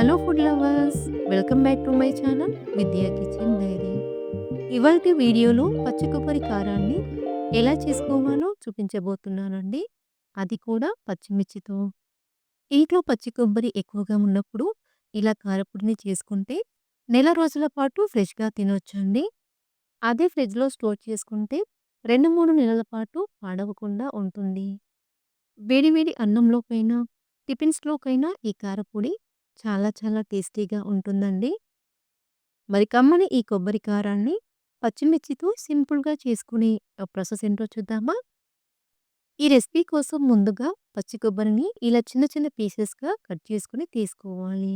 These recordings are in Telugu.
Hello food lovers welcome back to my channel Vidya kitchen diary ఇవాల్టి వీడియోలో పచ్చి కొబ్బరి కారాన్ని ఎలా చేసుకోవాలో చూపించబోతున్నానండి. అది కూడా పచ్చిమిర్చితో. ఇంట్లో పచ్చి కొబ్బరి ఎక్కువగా ఉన్నప్పుడు ఇలా కారపొడిని చేసుకుంటే నెల రోజుల పాటు ఫ్రెష్గా తినొచ్చండి. అదే ఫ్రిడ్జ్లో స్టోర్ చేసుకుంటే రెండు మూడు నెలల పాటు పాడవకుండా ఉంటుంది. వేడివేడి అన్నంలోకైనా టిఫిన్స్లోకైనా ఈ కారపొడి చాలా చాలా టేస్టీగా ఉంటుందండి. మరి కమ్మని ఈ కొబ్బరి కారాన్ని పచ్చిమిర్చితో సింపుల్గా చేసుకునే ప్రాసెస్ ఏంటో చూద్దామా? ఈ రెసిపీ కోసం ముందుగా పచ్చి కొబ్బరిని ఇలా చిన్న చిన్న పీసెస్గా కట్ చేసుకుని తీసుకోవాలి.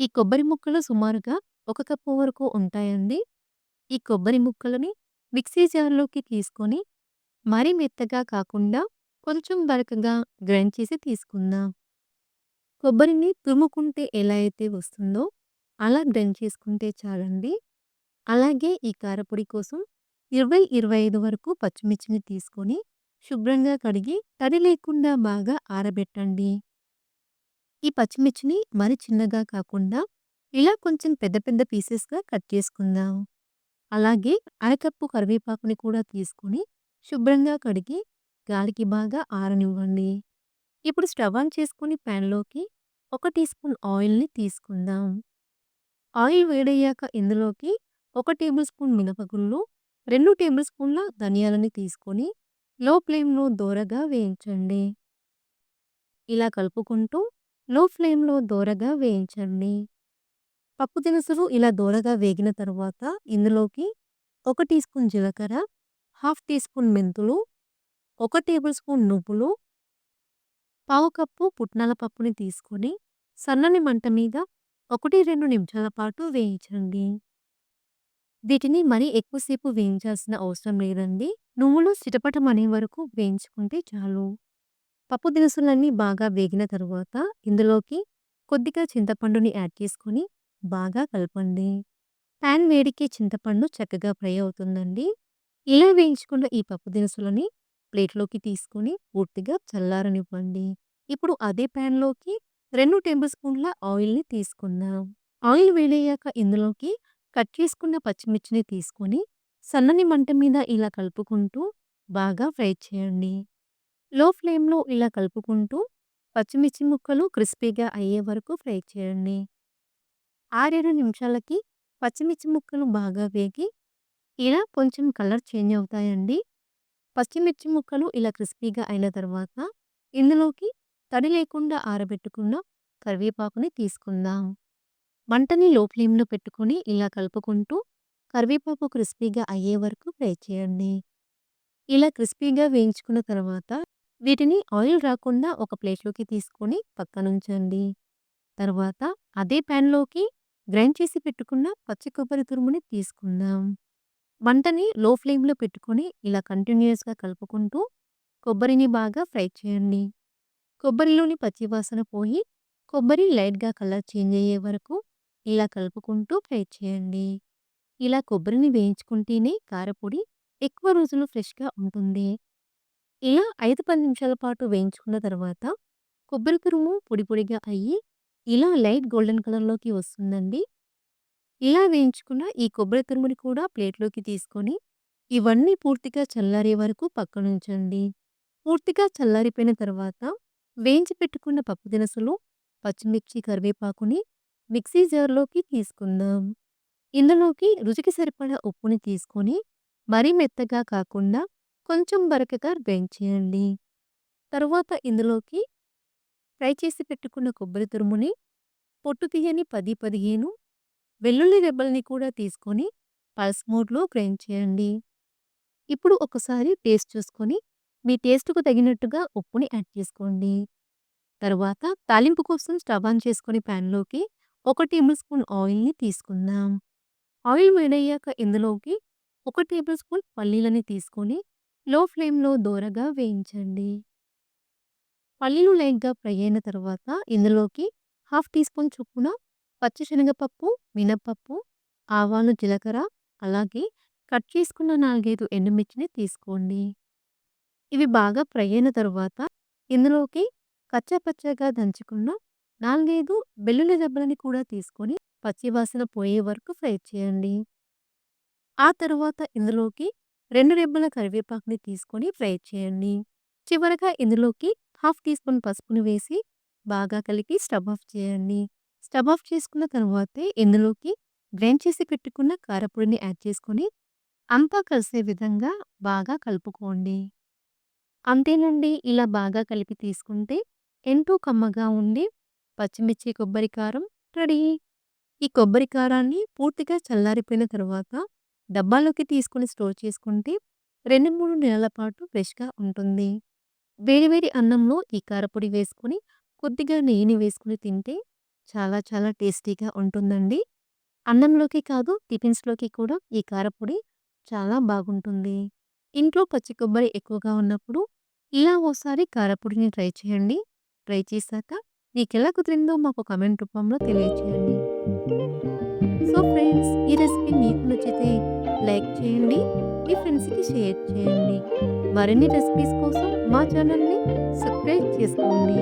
ఈ కొబ్బరి ముక్కలు సుమారుగా ఒక కప్పు వరకు ఉంటాయండి. ఈ కొబ్బరి ముక్కలని మిక్సీ జార్లోకి తీసుకొని మరీ మెత్తగా కాకుండా కొంచెం బరకగా గ్రైండ్ చేసి తీసుకుందాం. కొబ్బరిని తురుముకుంటే ఎలా అయితే వస్తుందో అలా గ్రైండ్ చేసుకుంటే చాలండి. అలాగే ఈ కారపొడి కోసం ఇరవై ఇరవై ఐదు వరకు పచ్చిమిర్చిని తీసుకొని శుభ్రంగా కడిగి తడి లేకుండా బాగా ఆరబెట్టండి. ఈ పచ్చిమిర్చిని మరి చిన్నగా కాకుండా ఇలా కొంచెం పెద్ద పెద్ద పీసెస్గా కట్ చేసుకుందాం. అలాగే అరకప్పు కరివేపాకుని కూడా తీసుకొని శుభ్రంగా కడిగి గాలికి బాగా ఆరనివ్వండి. ఇప్పుడు స్టవ్ ఆన్ చేసుకుని ప్యాన్లోకి ఒక టీ స్పూన్ ఆయిల్ని తీసుకుందాం. ఆయిల్ వేడయ్యాక ఇందులోకి ఒక టేబుల్ స్పూన్ మినపగుళ్ళు రెండు టేబుల్ స్పూన్ల ధనియాలని తీసుకొని లో ఫ్లేమ్లో దోరగా వేయించండి. ఇలా కలుపుకుంటూ లో ఫ్లేమ్లో దోరగా వేయించండి. పప్పు దినుసులు ఇలా దోరగా వేగిన తర్వాత ఇందులోకి ఒక టీ స్పూన్ జీలకర్ర హాఫ్ టీ స్పూన్ మెంతులు ఒక టేబుల్ స్పూన్ నువ్వులు పావు కప్పు పుట్నాల పప్పుని తీసుకొని సన్నని మంట మీద ఒకటి రెండు నిమిషాల పాటు వేయించండి. వీటిని మరీ ఎక్కువసేపు వేయించాల్సిన అవసరం లేదండి. నువ్వులు చిటపటం అనే వరకు వేయించుకుంటే చాలు. పప్పు దినుసులన్నీ బాగా వేగిన తరువాత ఇందులోకి కొద్దిగా చింతపండుని యాడ్ చేసుకొని బాగా కలపండి. ప్యాన్ వేడికి చింతపండు చక్కగా ఫ్రై అవుతుందండి. ఇలా వేయించుకున్న ఈ పప్పు దినుసులని ప్లేట్లోకి తీసుకొని పూర్తిగా చల్లారనివ్వండి. ఇప్పుడు అదే ప్యాన్లోకి రెండు టేబుల్ స్పూన్ల ఆయిల్ని తీసుకుందాం. ఆయిల్ వేడయ్యాక ఇందులోకి కట్ చేసుకున్న పచ్చిమిర్చిని తీసుకొని సన్నని మంట మీద ఇలా కలుపుకుంటూ బాగా ఫ్రై చేయండి. లో ఫ్లేమ్లో ఇలా కలుపుకుంటూ పచ్చిమిర్చి ముక్కలు క్రిస్పీగా అయ్యే వరకు ఫ్రై చేయండి. ఆరేడు నిమిషాలకి పచ్చిమిర్చి ముక్కలు బాగా వేగి ఇలా కొంచెం కలర్ చేంజ్ అవుతాయండి. పచ్చిమిర్చి ముక్కలు ఇలా క్రిస్పీగా అయిన తర్వాత ఇందులోకి తడి లేకుండా ఆరబెట్టుకున్న కరివేపాకుని తీసుకుందాం. మంటని లో ఫ్లేమ్లో పెట్టుకొని ఇలా కలుపుకుంటూ కరివేపాకు క్రిస్పీగా అయ్యే వరకు ఫ్రై చేయండి. ఇలా క్రిస్పీగా వేయించుకున్న తర్వాత వీటిని ఆయిల్ రాకుండా ఒక ప్లేట్లోకి తీసుకొని పక్కనుంచండి తర్వాత అదే ప్యాన్లోకి గ్రైండ్ చేసి పెట్టుకున్న పచ్చి కొబ్బరి తురుముని తీసుకుందాం. మంటని లో ఫ్లేమ్లో పెట్టుకొని ఇలా కంటిన్యూస్గా కలుపుకుంటూ కొబ్బరిని బాగా ఫ్రై చేయండి. కొబ్బరిలోని పచ్చివాసన పోయి కొబ్బరి లైట్గా కలర్ చేంజ్ అయ్యే వరకు ఇలా కలుపుకుంటూ ఫ్రై చేయండి. ఇలా కొబ్బరిని వేయించుకుంటేనే కారపొడి ఎక్కువ రోజులు ఫ్రెష్గా ఉంటుంది. ఇలా ఐదు పది నిమిషాల పాటు వేయించుకున్న తర్వాత కొబ్బరి తురుము పొడి పొడిగా అయ్యి ఇలా లైట్ గోల్డెన్ కలర్లోకి వస్తుందండి. ఇలా వేయించుకున్న ఈ కొబ్బరి తురుముని కూడా ప్లేట్లోకి తీసుకొని ఇవన్నీ పూర్తిగా చల్లారే వరకు పక్కనుంచండి. పూర్తిగా చల్లారిపోయిన తర్వాత వేయించి పెట్టుకున్న పప్పు దినుసులు పచ్చిమిర్చి కరివేపాకుని మిక్సీ జార్లోకి తీసుకుందాం. ఇందులోకి రుచికి సరిపడా ఉప్పుని తీసుకొని మరీ మెత్తగా కాకుండా కొంచెం బరకగా వేయించేయండి. తరువాత ఇందులోకి ఫ్రై చేసి పెట్టుకున్న కొబ్బరి తురుముని పొట్టు తీయని పది పదిహేను వెల్లుల్లి రెబ్బల్ని కూడా తీసుకొని పల్స్ మోడ్లో గ్రైండ్ చేయండి. ఇప్పుడు ఒకసారి టేస్ట్ చూసుకొని మీ టేస్ట్కు తగినట్టుగా ఉప్పుని యాడ్ చేసుకోండి. తరువాత తాలింపు కోసం స్టవ్ ఆన్ చేసుకొని ప్యాన్లోకి ఒక టేబుల్ స్పూన్ ఆయిల్ని తీసుకుందాం. ఆయిల్ వేడయ్యాక ఇందులోకి ఒక టేబుల్ స్పూన్ పల్లీలని తీసుకొని లో ఫ్లేమ్లో దోరగా వేయించండి. పల్లీలు లైట్గా ఫ్రై అయిన తర్వాత ఇందులోకి హాఫ్ టీ స్పూన్ చొప్పున పచ్చిశనగపప్పు మినప్పప్పు ఆవాలు జీలకర్ర అలాగే కట్ చేసుకున్న నాలుగైదు ఎండుమిర్చిని తీసుకోండి. ఇవి బాగా ఫ్రై అయిన తరువాత ఇందులోకి కచ్చాపచ్చాగా దంచుకున్న 4, 5 వెల్లుల్లి కూడా తీసుకొని పచ్చివాసన పోయే వరకు ఫ్రై చేయండి. ఆ తరువాత ఇందులోకి రెండు రెబ్బల కరివేపాకుని తీసుకొని ఫ్రై చేయండి. చివరగా ఇందులోకి హాఫ్ టీ స్పూన్ పసుపుని వేసి బాగా కలిపి స్టవ్ ఆఫ్ చేయండి. స్టవ్ ఆఫ్ చేసుకున్న తరువాతే ఇందులోకి గ్రైండ్ చేసి పెట్టుకున్న కారపొడిని యాడ్ చేసుకొని అంతా కలిసే విధంగా బాగా కలుపుకోండి. అంతేనండి. ఇలా బాగా కలిపి తీసుకుంటే ఎంతో కమ్మగా ఉండి పచ్చిమిర్చి కొబ్బరి కారం రెడీ. ఈ కొబ్బరి కారాన్ని పూర్తిగా చల్లారిపోయిన తర్వాత డబ్బాలోకి తీసుకొని స్టోర్ చేసుకుంటే 2, 3 నెలల పాటు ఫ్రెష్‌గా ఉంటుంది. వేడి వేడి అన్నంలో ఈ కారపొడి వేసుకొని కొద్దిగా నెయ్యిని వేసుకుని తింటే చాలా చాలా టేస్టీగా ఉంటుందండి. అన్నంలోకి కాదు టిఫిన్స్‌లోకి కూడా ఈ కారపొడి చాలా బాగుంటుంది. ఇంట్లో పచ్చి కొబ్బరి ఎక్కువగా ఉన్నప్పుడు ఇలా ఓసారి కారపొడిని ట్రై చేయండి. ట్రై చేశాక మీకు ఎలా కుదిరిందో మాకు కమెంట్ రూపంలో తెలియచేయండి. సో ఫ్రెండ్స్ ఈ రెసిపీ మీకు నచ్చితే లైక్ చేయండి. మీ ఫ్రెండ్స్‌కి షేర్ చేయండి. మరిన్ని రెసిపీస్ కోసం మా ఛానల్‌ని సబ్స్క్రైబ్ చేసుకోండి.